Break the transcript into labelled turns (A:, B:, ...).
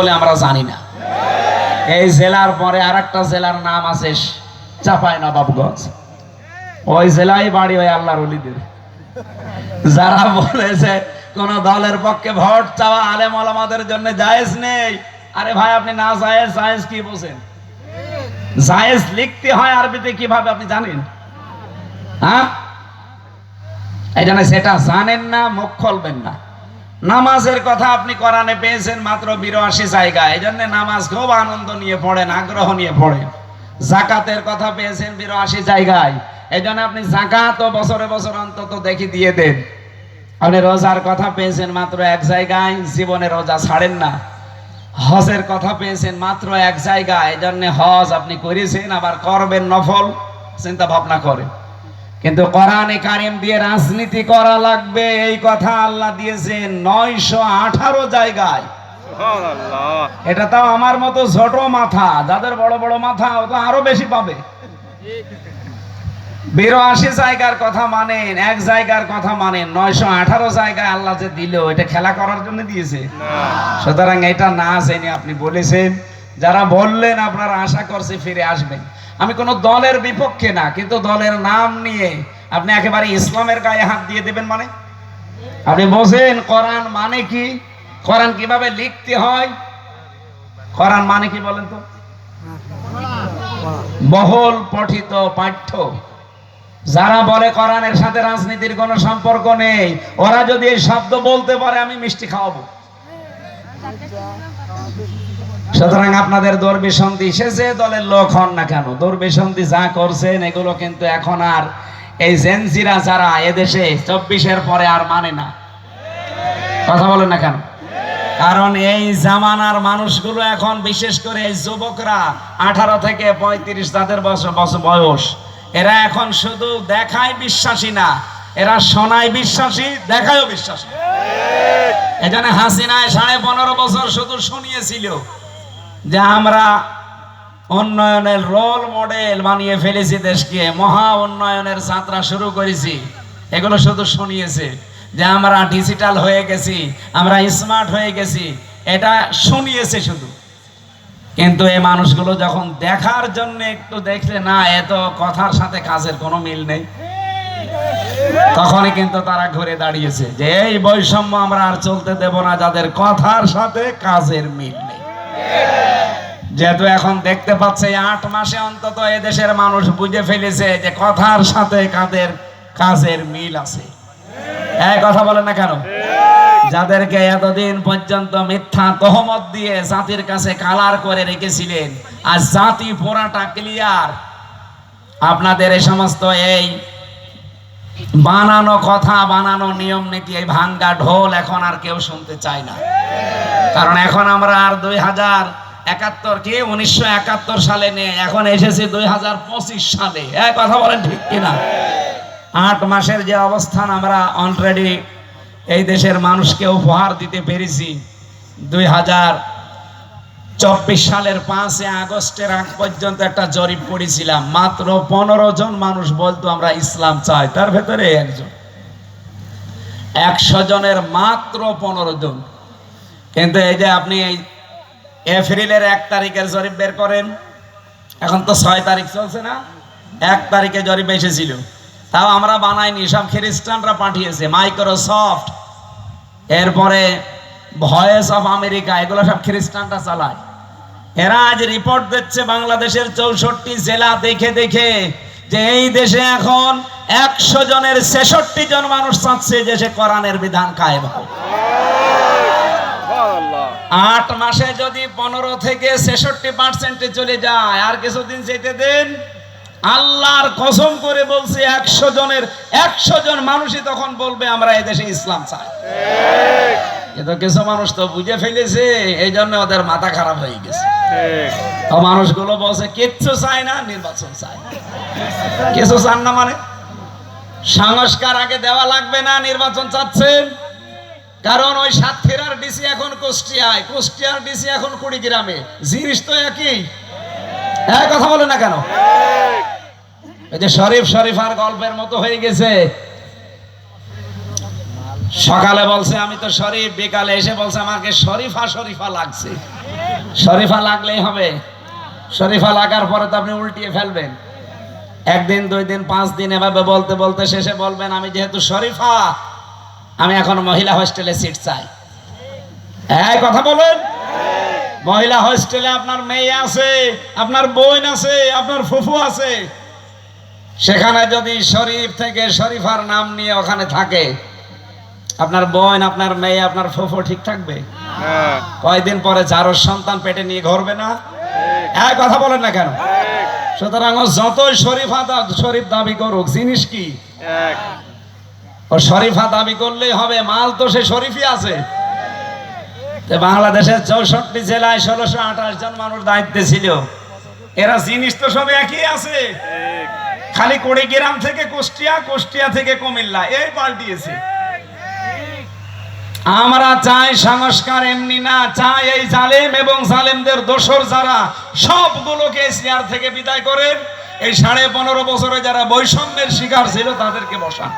A: বলে আমরা জানি না। এই জেলার পরে আর একটা জেলার নাম আছে চাপাই নবাবগঞ্জ ওই জেলায় বাড়ি ওই আল্লাহর অলিদের। যারা বলেছে কোন দলের পক্ষে ভোট চাওয়া আলেম আলামাদের জন্য জায়েজ নেই, আরে ভাই আপনি না জায়েজ জায়েজ কি বলছেন জায়েজ লিখতে হয় আরবিতে কীভাবে আপনি জানেন? হ্যাঁ? এই জন্য সেটা জানেন না, মুখ খুলবেন না। নামাজের কথা আপনি কোরআনে পেয়েছেন মাত্র বিরাশি জায়গায় এই জন্য নামাজ খুব আনন্দ নিয়ে পড়েন, আগ্রহ নিয়ে পড়েন। জাকাতের কথা পেয়েছেন বিরাশি জায়গায়। এই জন্য আপনি জাকাত ও বছরে বছর অন্তত দেখি দিয়ে দেন। আপনি রোজার কথা পেয়েছেন মাত্র এক জায়গায়, জীবনে রোজা ছাড়েন না। হজের কথা পেয়েছেন মাত্র এক জায়গায়। এই জন্য হজ আপনি করেছেন, আবার করবেন নফল, চিন্তা ভাবনা করেন। কিন্তু কোরআনে কারিম দিয়ে রাজনীতি করা লাগবে এই কথা আল্লাহ দিয়েছেন নয়শো আঠারো জায়গায়। এটা তাও আমার মতো ছোট মাথা যাদের বড় বড় মাথা ও তো আরও বেশি পাবে। বিরাশি জায়গার কথা মানেন এক জায়গার কথা মানেন নয়শো আঠারো জায়গায় আল্লাহ যে দিল এটা খেলা করার জন্য দিয়েছে। সুতরাং এটা না জেনে আপনি বলেছেন যারা বললেন আপনারা আশা করছে ফিরে আসবেন। আমি কোনো দলের বিপক্ষে না, কিন্তু দলের নাম নিয়ে আপনি একেবারে ইসলামের গায়ে হাত দিয়ে দেবেন মানে? আপনি বোঝেন, কোরআন মানে কি? কোরআন কীভাবে লিখতে হয়? কোরআন মানে কি বলেন তো? বহুল পঠিত পাঠ্য। যারা বলে কোরআনের সাথে রাজনীতির কোনো সম্পর্ক নেই, ওরা যদি এই শব্দ বলতে পারে, আমি মিষ্টি খাওয়াবো। সুতরাং আপনাদের দৌর্বিসন্ধি সে যে দলের লোক হন না কেন? দৌর্বিসন্ধি যা করছেন, এগুলো কিন্তু এখন আর এই জেনজিরা যারা এদেশে চব্বিশের পরে আর মানে না। কথা বলেন না কেন? কারণ এই জামানার মানুষগুলো এখন বিশেষ করে এই যুবকরা আঠারো থেকে পঁয়ত্রিশ তাদের বছর বছর বয়স, এরা এখন শুধু দেখায় বিশ্বাসী না, এরা শোনায় বিশ্বাসী, দেখায়ও বিশ্বাসী। এখানে হাসিনায় সাড়ে পনেরো বছর শুধু শুনিয়েছিল যে আমরা উন্নয়নের রোল মডেল বানিয়ে ফেলেছি দেশকে, মহা উন্নয়নের যাত্রা শুরু করেছি। এগুলো শুধু শুনিয়েছে যে আমরা ডিজিটাল হয়ে গেছি, আমরা স্মার্ট হয়ে গেছি, এটা শুনিয়েছে শুধু। কিন্তু এই মানুষগুলো যখন দেখার জন্য একটু দেখলে না, এত কথার সাথে কাজের কোনো মিল নেই। তখনই কিন্তু তারা ঘুরে দাঁড়িয়েছে যে এই বৈষম্য আমরা আর চলতে দেব না, যাদের কথার সাথে কাজের মিল নেই। যেহেতু এখন দেখতে পাচ্ছে আট মাসে অন্তত এদেশের মানুষ বুঝে ফেলেছে যে কথার সাথে কাদের, কাজের মিল আছে। এক কথা বলেন না কেন? যাদেরকে এতদিন পর্যন্ত মিথ্যা তহমত দিয়ে জাতির কাছে কালার করে রেখেছিলেন, আর জাতি পোড়াটা ক্লিয়ার আপনাদের এই সমস্ত এই বানানো কথা, বানানো নিয়ম নীতি, এই ভাঙ্গা ঢোল এখন আর কেউ শুনতে চায় না। কারণ এখন আমরা আর দুই হাজার একাত্তর কে, উনিশশো একাত্তর সালে নেই এখন এসেছি দুই হাজার পঁচিশ সালে। এক কথা বলেন ঠিক কিনা? আট মাসের যে অবস্থান আমরা অলরেডি এই দেশের মানুষকে উপহার দিতে পেরেছি। দুই হাজার চব্বিশ সালের পাঁচে আগস্টের আগ পর্যন্ত একটা জরিপ করেছিলাম। মাত্র পনেরো জন মানুষ বলতো আমরা ইসলাম চাই, তার ভেতরে একজন। একশো জনের মাত্র পনেরো জন। কিন্তু এই যে আপনি এই এপ্রিলের এক তারিখের জরিপ বের করেন, এখন তো ছয় তারিখ চলছে না, এক তারিখে জরিপ এসেছিল। তাও আমরা বানাইনি, সব খ্রিস্টানরা পাঠিয়েছে, মাইক্রোসফট, এরপরে ভয়েস অফ আমেরিকা, এগুলো সব খ্রিস্টানরা চালায়। এরা আজ রিপোর্ট দিচ্ছে বাংলাদেশের চৌষট্টি জেলা দেখে দেখে যে এই দেশে এখন একশো জনের ছেষট্টি জন মানুষ চাচ্ছে যে সে কোরআনের বিধান কায়েম
B: সুবহানাল্লাহ
A: আট মাসে যদি পনেরো থেকে ছেষট্টি পার্সেন্টে চলে যায়, আর কিছুদিন যেতে দেন, আল্লাহর কসম করে বলছে একশো জনের, একশো জন মানুষই তখন বলবে, আমরা এদেশে ইসলাম চাই। কিন্তু কিছু মানুষ তো বুঝে ফেলেছে এই জন্য ওদের মাথা খারাপ হয়ে গেছে। তো মানুষগুলো বলছে কিচ্ছু চায় না নির্বাচন চায় কিছু চান না মানে? সংস্কার আগে দেওয়া লাগবে না নির্বাচন চাচ্ছেন? কারণ ওই সাতক্ষীরার ডিসি এখন কুষ্টিয়ায় কুষ্টিয়ার ডিসি এখন কুড়িগ্রামে। জিনিস তো একই। এক কথা বলে না কেন? এই যে শরীফ শরীফ আর গল্পের মতো হয়ে গেছে। সকালে বলছে, আমি তো শরীফ, বিকালে এসে বলছে, আমাকে শরীফা শরীফা লাগছে। শরীফা লাগলেই হবে। শরীফা লাগার পরে তো আপনি উল্টিয়ে ফেলবেন। একদিন, দুই দিন, পাঁচ দিন এভাবে বলতে বলতে শেষে বলবেন, আমি যেহেতু শরীফা, আমি এখন মহিলা হোস্টেলে সিট চাই। হ্যাঁ কথা বলুন। মহিলা হোস্টেলে আপনার মেয়ে আছে, আপনার বোন আছে, আপনার ফুফু আছে। সেখানে যদি শরীফ থেকে শরীফার নাম নিয়ে ওখানে থাকে আপনার বোন আপনার মেয়ে আপনার ফুফু ঠিক থাকবে?
B: হ্যাঁ।
A: কয়দিন পরে যারও সন্তান পেটে নিয়ে ঘরবে না? হ্যাঁ কথা বলেন না কেন? সুতরাং যতই শরীফা শরীফ দাবি করুক জিনিস কি? ও শরীফা দাবি করলেই হবে মাল তো সে শরীফই আছে। বাংলাদেশের চৌষট্টি জেলায় ষোলোশো আঠাশ জন মানুষ দায়িত্বে ছিল। এরা জিনিস তো সব একই আছে। খালি কুড়িগ্রাম থেকে কুষ্টিয়া কুষ্টিয়া থেকে কুমিল্লা এই পাল্টিয়েছে। আমরা চাই সংস্কার এমনি না চাই এই জালেম এবং জালেমদের দোষর যারা সবগুলোকে চেয়ার থেকে বিদায় করেন। এই সাড়ে পনেরো বছরে যারা বৈষম্যের শিকার ছিল তাদেরকে বসান।